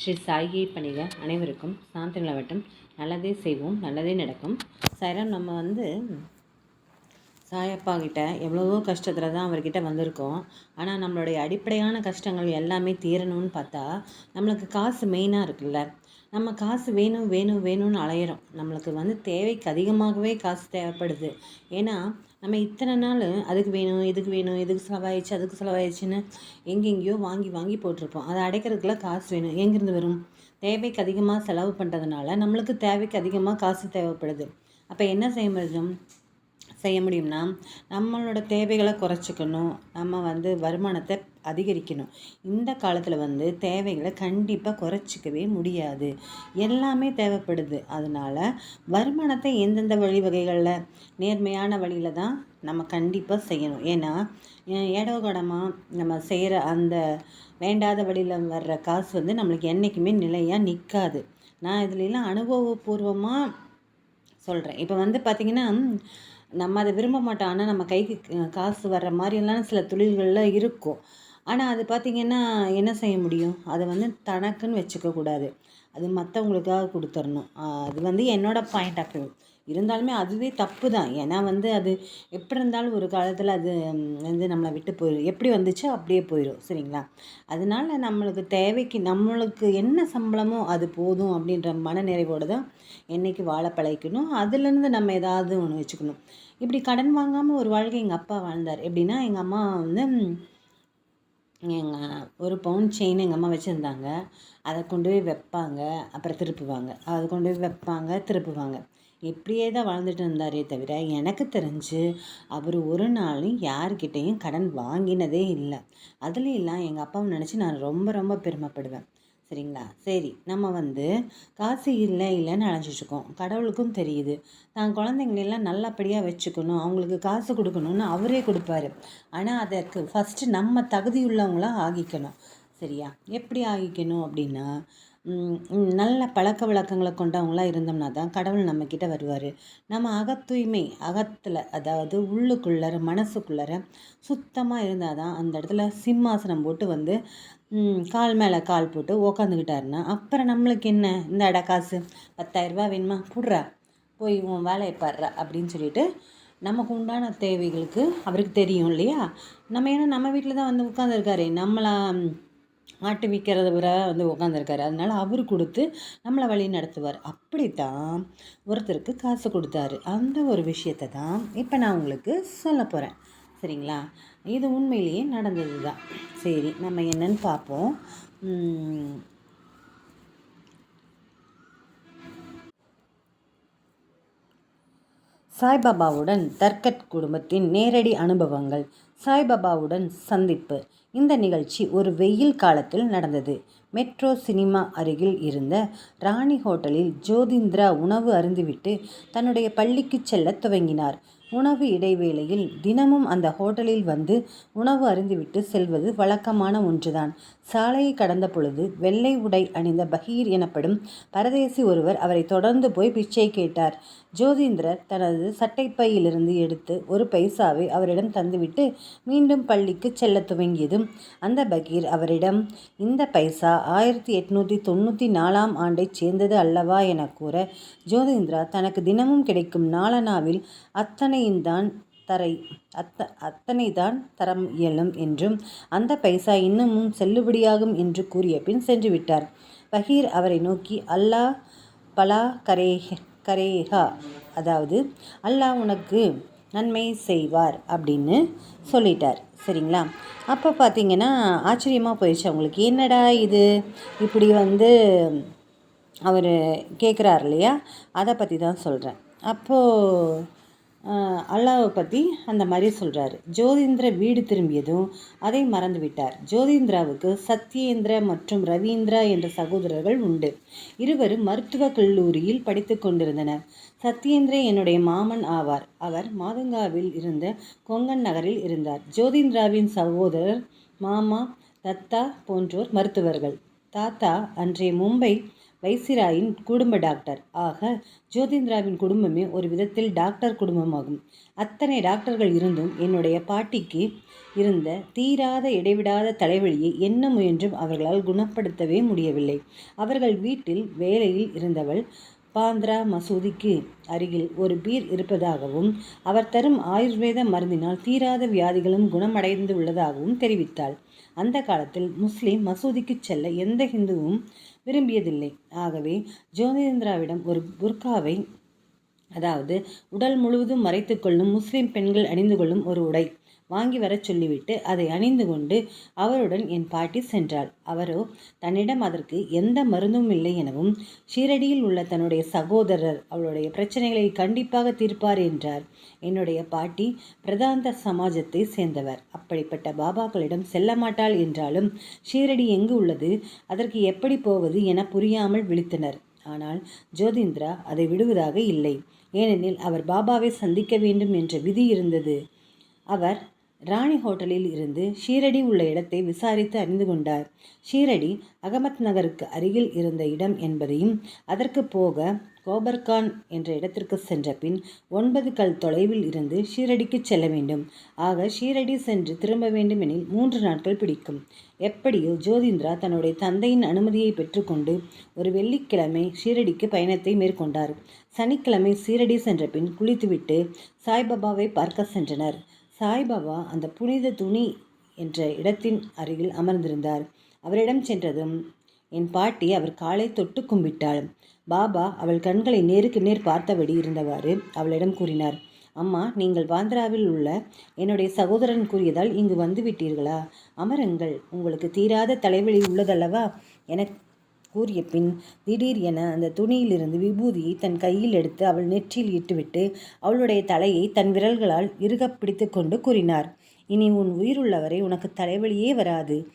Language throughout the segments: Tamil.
ஸ்ரீ சாயியை பணிக அனைவருக்கும் சாந்தி நிலவட்டம். நல்லதே செய்வோம் நல்லதே நடக்கும். சைரம் நம்ம வந்து சாயப்பா கிட்ட எவ்வளவோ கஷ்டத்தில் தான் அவர்கிட்ட வந்திருக்கோம். ஆனால் நம்மளுடைய அடிப்படையான கஷ்டங்கள் எல்லாமே தீரணும்னு பார்த்தா நம்மளுக்கு காசு மெயினாக இருக்குல்ல. நம்ம காசு வேணும் வேணும் வேணும்னு அலையிறோம். நம்மளுக்கு வந்து தேவைக்கு அதிகமாகவே காசு தேவைப்படுது. ஏன்னா நம்ம இத்தனை நாள் அதுக்கு வேணும் இதுக்கு வேணும் இதுக்கு செலவாயிடுச்சு அதுக்கு செலவாயிடுச்சுன்னு எங்கெங்கேயோ வாங்கி வாங்கி போட்டிருப்போம். அதை அடைக்கிறதுக்குள்ள காசு வேணும். எங்கேருந்து வரும்? தேவைக்கு அதிகமாக செலவு பண்ணுறதுனால நம்மளுக்கு தேவைக்கு அதிகமாக காசு தேவைப்படுது. அப்போ என்ன செய்ய முடியும்? செய்ய முடியும்னா நம்மளோட தேவைகளை குறைச்சிக்கணும். நம்ம வந்து வருமானத்தை அதிகரிக்கணும். இந்த காலத்தில் வந்து தேவைகளை கண்டிப்பாக குறைச்சிக்கவே முடியாது. எல்லாமே தேவைப்படுது. அதனால் வருமானத்தை எந்தெந்த வழிவகைகளில் நேர்மையான வழியில் தான் நம்ம கண்டிப்பாக செய்யணும். ஏன்னா ஏடோகடமாக நம்ம செய்கிற அந்த வேண்டாத வழியில் வர்ற காசு வந்து நம்மளுக்கு என்றைக்குமே நிலையாக நிற்காது நான் இதுலலாம் அனுபவபூர்வமாக சொல்கிறேன் இப்போ வந்து பார்த்திங்கன்னா நம்ம அதை விரும்ப மாட்டோம். ஆனால் நம்ம கைக்கு காசு வர்ற மாதிரியெல்லாம் சில தொழில்களில் இருக்கும். ஆனால் அது பார்த்திங்கன்னா என்ன செய்ய முடியும்? அதை வந்து தனக்குன்னு வச்சுக்கக்கூடாது அது மற்றவங்களுக்காக கொடுத்துடணும் அது வந்து என்னோடய பாயிண்ட் ஆஃப் வியூ இருந்தாலுமே அதுவே தப்பு தான் ஏன்னா வந்து அது எப்படி இருந்தாலும் ஒரு காலத்தில் அது வந்து நம்மளை விட்டு போயிடும் எப்படி வந்துச்சோ அப்படியே போயிடும் சரிங்களா? அதனால நம்மளுக்கு தேவைக்கு நம்மளுக்கு என்ன சம்பளமோ அது போதும் அப்படின்ற மனநிறைவோடு தான் என்றைக்கு வாழ பழகிக்கணும். அதுலேருந்து நம்ம ஏதாவது ஒன்று வச்சுக்கணும். இப்படி கடன் வாங்காமல் ஒரு வாழ்க்கை எங்கள் அப்பா வாழ்ந்தார். எப்படின்னா எங்கள் அம்மா வந்து எங்கள் ஒரு பவுன் செயின் எங்கள் அம்மா வச்சுருந்தாங்க. அதை கொண்டு போய் வைப்பாங்க. அப்புறம் திருப்புவாங்க. அதை கொண்டு போய் வைப்பாங்க திருப்புவாங்க. இப்படியே தான் வாழ்ந்துட்டு இருந்தாரே தவிர எனக்கு தெரிஞ்சு அவர் ஒரு நாளும் யார்கிட்டேயும் கடன் வாங்கினதே இல்லை. அதுலேயும் எங்கள் அப்பாவை நினச்சி நான் ரொம்ப ரொம்ப பெருமைப்படுவேன். சரிங்களா? சரி நம்ம வந்து காசு இல்லை இல்லைன்னு அழைச்சிட்ருக்கோம் கடவுளுக்கும் தெரியுது. தான் குழந்தைங்களெல்லாம் நல்லபடியாக வச்சுக்கணும். அவங்களுக்கு காசு கொடுக்கணும்னு அவரே கொடுப்பாரு. ஆனால் அதற்கு ஃபஸ்ட்டு நம்ம தகுதியுள்ளவங்களாக ஆகிக்கணும். சரியா? எப்படி ஆகிக்கணும் அப்படின்னா நல்ல பழக்க வழக்கங்களை கொண்டவங்களாக இருந்தோம்னா தான் கடவுள் நம்மக்கிட்ட வருவார். நம்ம அகத்தூய்மை அகத்தில் அதாவது உள்ளுக்குள்ளற மனசுக்குள்ளற சுத்தமாக இருந்தால் தான் அந்த இடத்துல சிம்மாசனம் போட்டு வந்து கால் மேலே கால் போட்டு உக்காந்துக்கிட்டாருன்னா அப்புறம் நம்மளுக்கு என்ன? இந்த அட காசு பத்தாயிரரூபா வேணுமா? போடுறா போய் உன் வேலையை பாடுறா அப்படின்னு சொல்லிட்டு நமக்கு உண்டான தேவைகளுக்கு அவருக்கு தெரியும் இல்லையா? நம்ம ஏன்னா நம்ம வீட்டில் தான் வந்து உட்காந்துருக்காரு நம்மளா ஆட்டு விற்கிறத விட வந்து உட்காந்துருக்காரு அதனால் அவர் கொடுத்து நம்மளை வழி நடத்துவார். அப்படித்தான் ஒருத்தருக்கு காசு கொடுத்தாரு. அந்த ஒரு விஷயத்தை தான் இப்போ நான் உங்களுக்கு சொல்ல போகிறேன் சரிங்களா? இது உண்மையிலேயே நடந்தது தான் சரி நம்ம என்னன்னு பார்ப்போம். சாய்பாபாவுடன் தர்கட் குடும்பத்தின் நேரடி அனுபவங்கள். சாய்பாபாவுடன் சந்திப்பு. இந்த நிகழ்ச்சி ஒரு வெயில் காலத்தில் நடந்தது. மெட்ரோ சினிமா அருகில் இருந்த ராணி ஹோட்டலில் ஜோதிந்திரா உணவு அருந்துவிட்டு தன்னுடைய பள்ளிக்கு செல்ல துவங்கினார். உணவு இடைவேளையில் தினமும் அந்த ஹோட்டலில் வந்து உணவு அருந்துவிட்டு செல்வது வழக்கமான ஒன்றுதான். சாலையை கடந்த பொழுது வெள்ளை உடை அணிந்த பகீர் எனப்படும் பரதேசி ஒருவர் அவரை தொடர்ந்து போய் பிச்சை கேட்டார். ஜோதீந்திரர் தனது சட்டைப்பையிலிருந்து எடுத்து ஒரு பைசாவை அவரிடம் தந்துவிட்டு மீண்டும் பள்ளிக்கு செல்ல துவங்கியதும் அந்த பகீர் அவரிடம் இந்த பைசா ஆயிரத்தி எட்நூற்றி தொண்ணூற்றி நாலாம் ஆண்டைச் சேர்ந்தது அல்லவா? என கூற ஜோதிந்திரா தனக்கு தினமும் கிடைக்கும் நாளனாவில் அத்தனையும்தான் தரை அத்த அத்தனை தான் தரம் இயலும் என்றும் அந்த பைசா இன்னமும் செல்லுபடியாகும் என்று கூறிய பின் சென்று விட்டார். பகீர் அவரை நோக்கி அல்லாஹ் பலா கரே கரேஹா அதாவது அல்லாஹ் உனக்கு நன்மை செய்வார் அப்படின்னு சொல்லிட்டார். சரிங்களா? அப்போ பார்த்தீங்கன்னா ஆச்சரியமாக போயிடுச்சு அவங்களுக்கு. என்னடா இது? இப்படி வந்து அவர் கேட்குறாரு இல்லையா? அதை பற்றி தான் சொல்கிறேன் அப்போது அல்லாவை பற்றி அந்த மாதிரி சொல்கிறாரு ஜோதிந்திர வீடு திரும்பியதும் அதை மறந்து விட்டார் ஜோதிந்திராவுக்கு சத்யேந்திர மற்றும் ரவீந்திரா என்ற சகோதரர்கள் உண்டு. இருவரும் மருத்துவக் கல்லூரியில் படித்து கொண்டிருந்தனர். சத்யேந்திர என்னுடைய மாமன் ஆவார். அவர் மாதங்காவில் இருந்த கொங்கன் நகரில் இருந்தார். ஜோதிந்திராவின் சகோதரர் மாமா தத்தா போன்றோர் மருத்துவர்கள். தாத்தா அன்றைய மும்பை வைசிராயின் குடும்ப டாக்டர். ஆக ஜோதிந்திராவின் குடும்பமே ஒரு விதத்தில் டாக்டர் குடும்பமாகும். அத்தனை டாக்டர்கள் இருந்தும் என்னுடைய பாட்டிக்கு இருந்த தீராத இடைவிடாத தலைவலியை என்ன முயன்றும் அவர்களால் குணப்படுத்தவே முடியவில்லை. அவர்கள் வீட்டில் வேலையில் இருந்தவள் பாந்த்ரா மசூதிக்கு அருகில் ஒரு பீர் இருப்பதாகவும் அவர் தரும் ஆயுர்வேத மருந்தினால் தீராத வியாதிகளும் குணமடைந்து உள்ளதாகவும் தெரிவித்தாள். அந்த காலத்தில் முஸ்லிம் மசூதிக்கு செல்ல எந்த ஹிந்துவும் விரும்பியதில்லை. ஆகவே ஜோதிந்திராவிடம் ஒரு புர்காவை அதாவது உடல் முழுவதும் மறைத்துக்கொள்ளும் முஸ்லிம் பெண்கள் அணிந்து கொள்ளும் ஒரு உடை வாங்கி வரச் சொல்லிவிட்டு அதை அணிந்து கொண்டு அவருடன் என் பாட்டி சென்றாள். அவரோ தன்னிடம் அதற்கு எந்த மருந்தும் இல்லை எனவும் ஷீரடியில் உள்ள தன்னுடைய சகோதரர் அவளுடைய பிரச்சனைகளை கண்டிப்பாக தீர்ப்பார் என்றார். என்னுடைய பாட்டி பிரதாந்த சமாஜத்தை சேர்ந்தவர். அப்படிப்பட்ட பாபாக்களிடம் செல்ல மாட்டாள் என்றாலும் ஷீரடி எங்கு உள்ளது அதற்கு எப்படி போவது என புரியாமல் விழித்தனர். ஆனால் ஜோதிந்திரா அதை விடுவதாக இல்லை. ஏனெனில் அவர் பாபாவை சந்திக்க வேண்டும் என்ற விதி இருந்தது. அவர் ராணி ஹோட்டலில் இருந்து ஷீரடி உள்ள இடத்தை விசாரித்து அறிந்து கொண்டார். ஷீரடி அகமத் நகருக்கு அருகில் இருந்த இடம் என்பதையும் அதற்கு போக கோபர்கான் என்ற இடத்திற்கு சென்ற பின் ஒன்பது கல் தொலைவில் இருந்து ஷீரடிக்கு செல்ல வேண்டும். ஆக ஷீரடி சென்று திரும்ப வேண்டுமெனில் மூன்று நாட்கள் பிடிக்கும். எப்படியோ ஜோதிந்திரா தன்னுடைய தந்தையின் அனுமதியை பெற்றுக்கொண்டு ஒரு வெள்ளிக்கிழமை ஷீரடிக்கு பயணத்தை மேற்கொண்டார். சனிக்கிழமை ஷீரடி சென்ற பின் குளித்துவிட்டு சாய்பாபாவை பார்க்க சென்றனர். சாய்பாபா அந்த புனித துணி என்ற இடத்தின் அருகில் அமர்ந்திருந்தார். அவரிடம் சென்றதும் என் பாட்டி அவர் காலை தொட்டு கும்பிட்டாள் பாபா அவள் கண்களை நேருக்கு நேர் பார்த்தபடி இருந்தவாறு அவளிடம் கூறினார். அம்மா நீங்கள் பாந்திராவில் உள்ள என்னுடைய சகோதரன் கூறியதால் இங்கு வந்து விட்டீர்களா அமருங்கள். உங்களுக்கு தீராத தலைவலி உள்ளதல்லவா? என கூறிய பின் திடீர் என அந்த துணியிலிருந்து விபூதியை தன் கையில் எடுத்து அவள் நெற்றியில் இட்டுவிட்டு அவளுடைய தலையை தன் விரல்களால் இறுகப் பிடித்து கொண்டு கூறினார் இனி உன் உயிருள்ளவரை உனக்கு தலைவலியே வராது.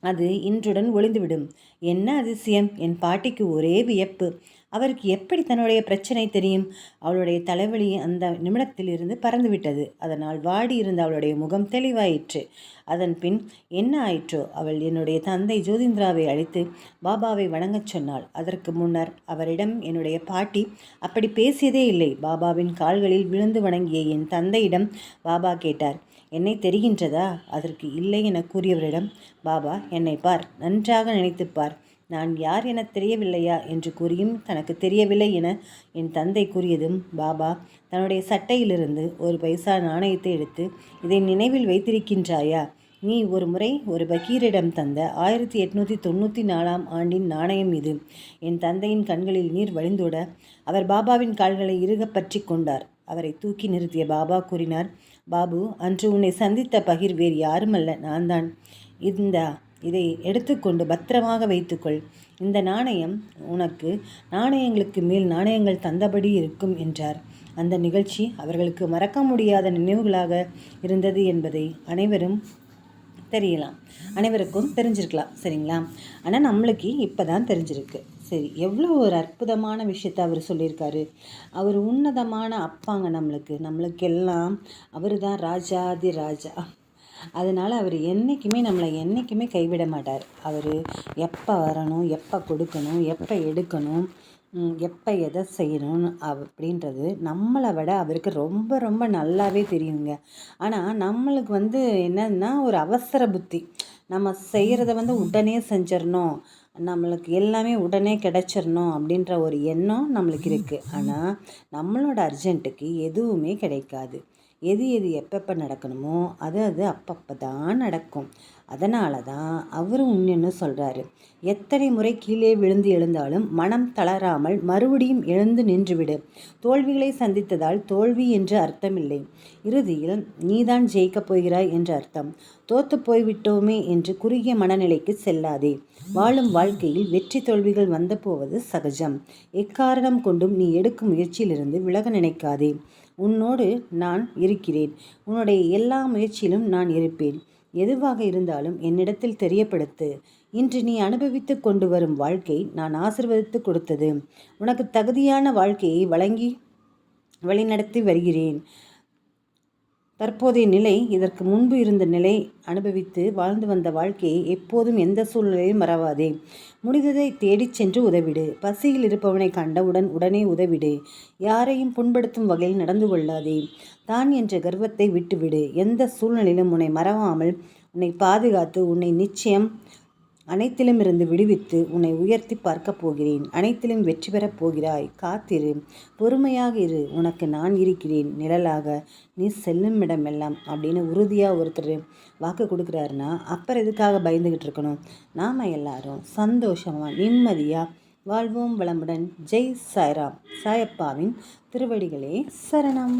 அது இன்றுடன் ஒளிந்துவிடும். என்ன அதிசயம்? என் பாட்டிக்கு ஒரே வியப்பு. அவருக்கு எப்படி தன்னுடைய பிரச்சனை தெரியும்? அவளுடைய தலைவலி அந்த நிமிடத்தில் இருந்து பறந்துவிட்டது. அதனால் வாடி இருந்த அவளுடைய முகம் தெளிவாயிற்று. அதன் பின் என்ன ஆயிற்றோ? அவள் என்னுடைய தந்தை ஜோதிந்திராவை அழைத்து பாபாவை வணங்கச் சொன்னாள். அதற்கு முன்னர் அவரிடம் என்னுடைய பாட்டி அப்படி பேசியதே இல்லை. பாபாவின் கால்களில் விழுந்து வணங்கிய என் தந்தையிடம் பாபா கேட்டார் என்னை தெரிகின்றதா? அதற்கு இல்லை என கூறியவரிடம் பாபா என்னை பார். நன்றாக நினைத்துப்பார் நான் யார் என தெரியவில்லையா என்று கூறியும் தனக்கு தெரியவில்லை என என் தந்தை கூறியதும் பாபா தன்னுடைய சட்டையிலிருந்து ஒரு பைசா நாணயத்தை எடுத்து இதை நினைவில் வைத்திருக்கின்றாயா? நீ ஒரு முறை ஒரு பக்கீரிடம் தந்த ஆயிரத்தி எட்நூற்றி தொண்ணூற்றி நாலாம் ஆண்டின் நாணயம் இது என் தந்தையின் கண்களில் நீர் வழிந்தோட அவர் பாபாவின் கால்களை இறுக பற்றி கொண்டார். அவரை தூக்கி நிறுத்திய பாபா கூறினார் பாபு அன்று உன்னை சந்தித்த பகிர் வேறு யாருமல்ல நான் தான் இந்த இதை எடுத்துக்கொண்டு பத்திரமாக வைத்துக்கொள். இந்த நாணயம் உனக்கு நாணயங்களுக்கு மேல் நாணயங்கள் தந்தபடி இருக்கும் என்றார். அந்த நிகழ்ச்சி அவர்களுக்கு மறக்க முடியாத நினைவுகளாக இருந்தது என்பதை அனைவரும் தெரியலாம். அனைவருக்கும் தெரிஞ்சிருக்கலாம் சரிங்களா? ஆனால் நம்மளுக்கு இப்போ தான் தெரிஞ்சிருக்கு. சரி எவ்வளோ ஒரு அற்புதமான விஷயத்த அவர் சொல்லியிருக்காரு. அவர் உன்னதமான அப்பாங்க நம்மளுக்கு. நம்மளுக்கெல்லாம் அவர் தான் ராஜாதி ராஜா. அதனால் அவர் என்றைக்குமே நம்மளை என்றைக்குமே கைவிட மாட்டார். அவர் எப்போ வரணும் எப்போ கொடுக்கணும் எப்போ எடுக்கணும் எப்போ எதை செய்யணும் அப்படின்றது நம்மளை விட அவருக்கு ரொம்ப ரொம்ப நல்லாவே தெரியுங்க. ஆனால் நம்மளுக்கு வந்து என்னன்னா ஒரு அவசர புத்தி. நம்ம செய்கிறத வந்து உடனே செஞ்சிடணும் நம்மளுக்கு எல்லாமே உடனே கிடச்சிடணும் அப்படின்ற ஒரு எண்ணம் நம்மளுக்கு இருக்குது ஆனால் நம்மளோட அர்ஜென்ட்டுக்கு எதுவுமே கிடைக்காது. எது எது எப்பப்போ நடக்கணுமோ அது அது அப்பப்போ தான் நடக்கும். அதனால தான் அவரும் இன்னொன்று சொல்கிறாரு எத்தனை முறை கீழே விழுந்து எழுந்தாலும் மனம் தளராமல் மறுபடியும் எழுந்து நின்றுவிடு. தோல்விகளை சந்தித்ததால் தோல்வி என்று அர்த்தமில்லை. இறுதியில் நீதான் ஜெயிக்கப் போகிறாய் என்று அர்த்தம். தோத்து போய்விட்டோமே என்று குறுகிய மனநிலைக்கு செல்லாதே. வாழும் வாழ்க்கையில் வெற்றி தோல்விகள் வந்து போவது சகஜம். எக்காரணம் கொண்டும் நீ எடுக்கும் முயற்சியிலிருந்து விலக நினைக்காதே. உன்னோடு நான் இருக்கிறேன். உன்னுடைய எல்லா முயற்சியிலும் நான் இருப்பேன். எதுவாக இருந்தாலும் என்னிடத்தில் தெரியப்படுத்து. இன்று நீ அனுபவித்து கொண்டு வரும் வாழ்க்கை நான் ஆசிர்வதித்து கொடுத்தது. உனக்கு தகுதியான வாழ்க்கையை வழங்கி வழிநடத்தி வருகிறேன். தற்போதைய நிலை இதற்கு முன்பு இருந்த நிலை அனுபவித்து வாழ்ந்து வந்த வாழ்க்கையை எப்போதும் எந்த சூழ்நிலையும் மறவாதே. முடிந்ததை தேடிச் சென்று உதவிடு. பசியில் இருப்பவனை கண்டவுடன் உடனே உதவிடு. யாரையும் புண்படுத்தும் வகையில் நடந்து கொள்ளாதே. தான் என்ற கர்வத்தை விட்டுவிடு. எந்த சூழ்நிலையிலும் உன்னை மறவாமல் உன்னை பாதுகாத்து உன்னை நிச்சயம் அனைத்திலும் இருந்து விடுவித்து உன்னை உயர்த்தி பார்க்கப் போகிறேன். அனைத்திலும் வெற்றி பெறப் போகிறாய். காத்திரு. பொறுமையாக இரு. உனக்கு நான் இருக்கிறேன். நிழலாக. நீ செல்லும் இடமெல்லாம் அப்படின்னு உறுதியாக ஒருத்தர் வாக்கு கொடுக்குறாருன்னா அப்புறம் எதுக்காக பயந்துக்கிட்டு இருக்கணும்? நாம் எல்லாரும் சந்தோஷமாக நிம்மதியாக வாழ்வோம். வளமுடன். ஜெய் சாய்ராம். சாயப்பாவின் திருவடிகளே சரணம்.